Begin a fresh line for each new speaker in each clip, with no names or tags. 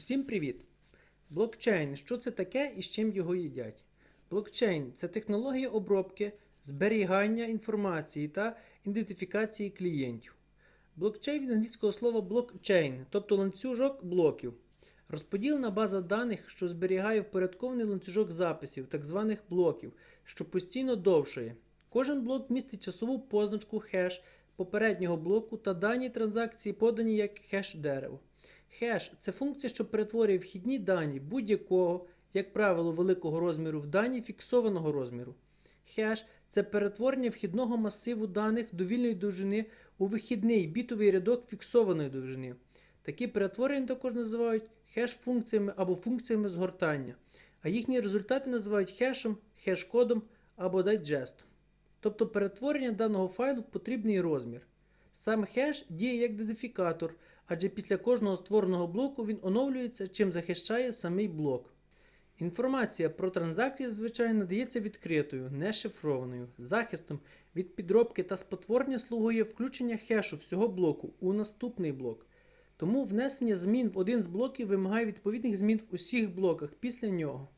Усім привіт! Блокчейн. Що це таке і з чим його їдять? Блокчейн це технологія обробки, зберігання інформації та ідентифікації клієнтів. Блокчейн від англійського слова блокчейн, тобто ланцюжок блоків. Розподілена база даних, що зберігає впорядкований ланцюжок записів, так званих блоків, що постійно довшає. Кожен блок містить часову позначку хеш попереднього блоку та дані транзакції подані як хеш дерево. Хеш це функція, що перетворює вхідні дані будь-якого, як правило, великого розміру в дані фіксованого розміру. Хеш це перетворення вхідного масиву даних довільної довжини у вихідний бітовий рядок фіксованої довжини. Такі перетворення також називають хеш-функціями або функціями згортання, а їхні результати називають хешем, хеш-кодом або дайджестом. Тобто перетворення даного файлу в потрібний розмір. Сам хеш діє як ідентифікатор, адже після кожного створеного блоку він оновлюється, чим захищає самий блок. Інформація про транзакції зазвичай надається відкритою, не шифрованою. Захистом від підробки та спотворення слугує включення хешу всього блоку у наступний блок. Тому внесення змін в один з блоків вимагає відповідних змін в усіх блоках після нього,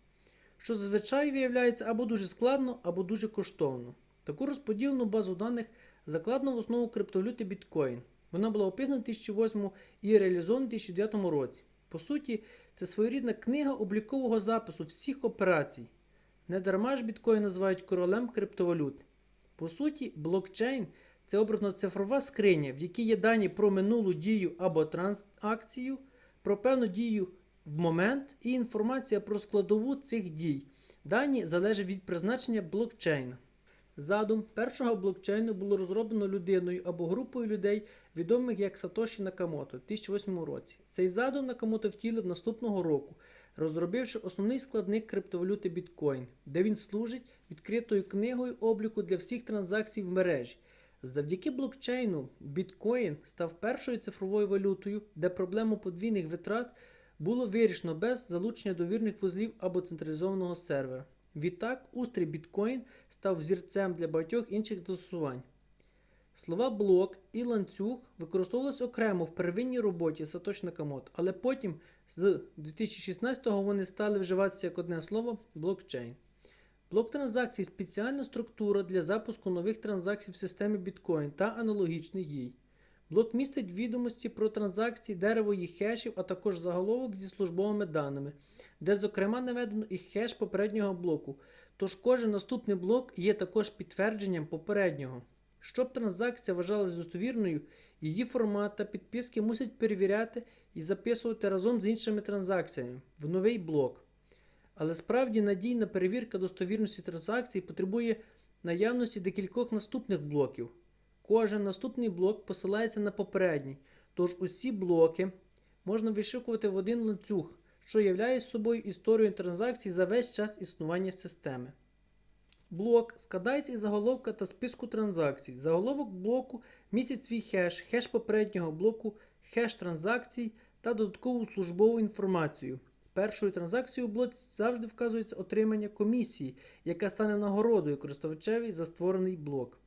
що зазвичай виявляється або дуже складно, або дуже коштовно. Таку розподілену базу даних закладено в основу криптовалюти біткоін. Вона була описана в 2008 і реалізована в 2009 році. По суті, це своєрідна книга облікового запису всіх операцій. Недарма ж біткоін називають королем криптовалют. По суті, блокчейн це образно-цифрова скриня, в якій є дані про минулу дію або транзакцію, про певну дію в момент і інформація про складову цих дій. Дані залежать від призначення блокчейна. Задум першого блокчейну було розроблено людиною або групою людей, відомих як Сатоші Накамото в 2008 році. Цей задум Накамото втілив наступного року, розробивши основний складник криптовалюти біткоін, де він служить відкритою книгою обліку для всіх транзакцій в мережі. Завдяки блокчейну біткоін став першою цифровою валютою, де проблему подвійних витрат було вирішено без залучення довірних вузлів або централізованого сервера. Відтак, устрій біткоін став взірцем для багатьох інших застосувань. Слова блок і ланцюг використовувалися окремо в первинній роботі Сатош Накамото, але потім з 2016-го вони стали вживатися як одне слово блокчейн. Блок транзакцій спеціальна структура для запуску нових транзакцій в системі біткоін та аналогічний їй. Блок містить відомості про транзакції, дерево їх хешів, а також заголовок зі службовими даними, де, зокрема, наведено і хеш попереднього блоку. Тож кожен наступний блок є також підтвердженням попереднього. Щоб транзакція вважалась достовірною, її формат та підписки мусять перевіряти і записувати разом з іншими транзакціями в новий блок. Але справді надійна перевірка достовірності транзакцій потребує наявності декількох наступних блоків. Кожен наступний блок посилається на попередній, тож усі блоки можна вишикувати в один ланцюг, що являє собою історію транзакцій за весь час існування системи. Блок складається із заголовка та списку транзакцій. Заголовок блоку містить свій хеш, хеш попереднього блоку, хеш транзакцій та додаткову службову інформацію. Першою транзакцією у блоці завжди вказується отримання комісії, яка стане нагородою користувачеві за створений блок.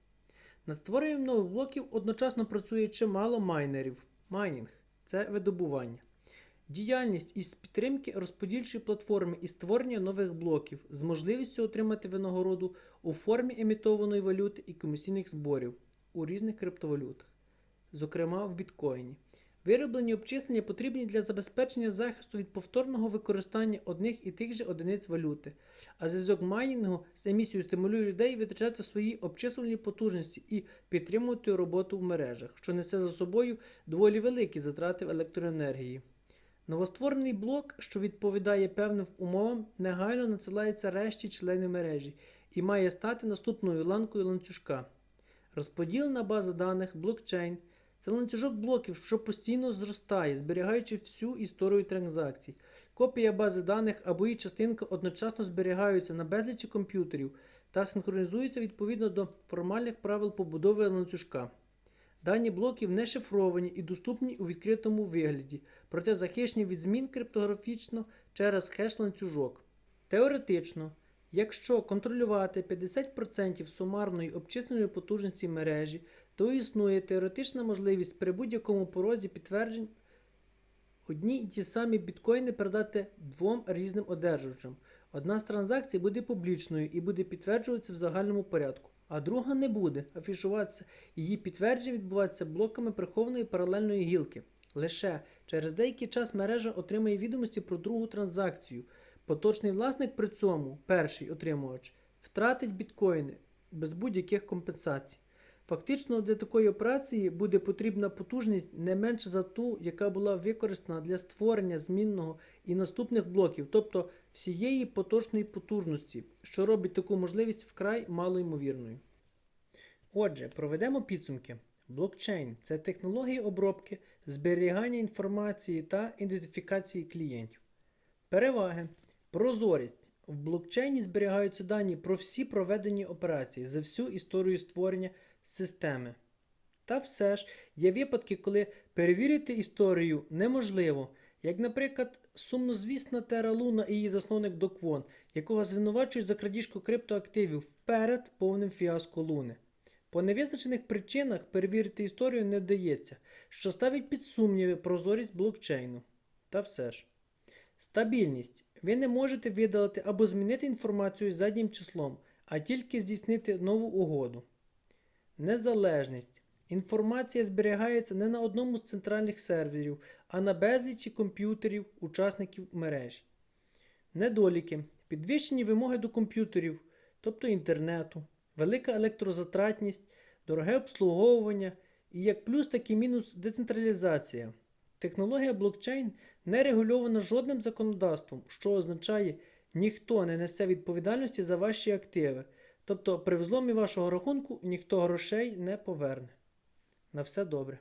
Над створенням нових блоків одночасно працює чимало майнерів. Майнінг це видобування. Діяльність із підтримки розподільчої платформи і створення нових блоків з можливістю отримати винагороду у формі емітованої валюти і комісійних зборів у різних криптовалютах, зокрема в біткоїні. Вироблені обчислення потрібні для забезпечення захисту від повторного використання одних і тих же одиниць валюти, а зв'язок майнінгу з емісією стимулює людей витрачати свої обчислені потужності і підтримувати роботу в мережах, що несе за собою доволі великі затрати в електроенергії. Новостворений блок, що відповідає певним умовам, негайно надсилається решті членів мережі і має стати наступною ланкою ланцюжка. Розподілена база даних блокчейн це ланцюжок блоків, що постійно зростає, зберігаючи всю історію транзакцій. Копія бази даних або її частинка одночасно зберігаються на безлічі комп'ютерів та синхронізуються відповідно до формальних правил побудови ланцюжка. Дані блоків не шифровані і доступні у відкритому вигляді, проте захищені від змін криптографічно через хеш-ланцюжок. Теоретично, якщо контролювати 50% сумарної обчисленої потужності мережі, то існує теоретична можливість при будь-якому порозі підтверджень одні і ті самі біткоїни передати двом різним одержувачам. Одна з транзакцій буде публічною і буде підтверджуватися в загальному порядку, а друга не буде афішуватися. Її підтвердження відбуватися блоками прихованої паралельної гілки. Лише через деякий час мережа отримає відомості про другу транзакцію. Поточний власник при цьому, перший отримувач, втратить біткоїни без будь-яких компенсацій. Фактично для такої операції буде потрібна потужність не менше за ту, яка була використана для створення змінного і наступних блоків, тобто всієї поточної потужності, що робить таку можливість вкрай малоймовірною. Отже, проведемо підсумки. Блокчейн це технологія обробки, зберігання інформації та ідентифікації клієнтів. Переваги. Прозорість. В блокчейні зберігаються дані про всі проведені операції за всю історію створення системи. Та все ж є випадки, коли перевірити історію неможливо, як, наприклад, сумнозвісна Terra Luna і її засновник Доквон, якого звинувачують за крадіжку криптоактивів перед повним фіаско Луни. По невизначених причинах перевірити історію не вдається, що ставить під сумніви прозорість блокчейну. Та все ж. Стабільність. Ви не можете видалити або змінити інформацію заднім числом, а тільки здійснити нову угоду. Незалежність. Інформація зберігається не на одному з центральних серверів, а на безлічі комп'ютерів учасників мережі. Недоліки. Підвищені вимоги до комп'ютерів, тобто інтернету, велика електрозатратність, дороге обслуговування і як плюс, так і мінус децентралізація. Технологія блокчейн не регульована жодним законодавством, що означає, ніхто не несе відповідальності за ваші активи. Тобто при взломі вашого рахунку ніхто грошей не поверне. На все добре.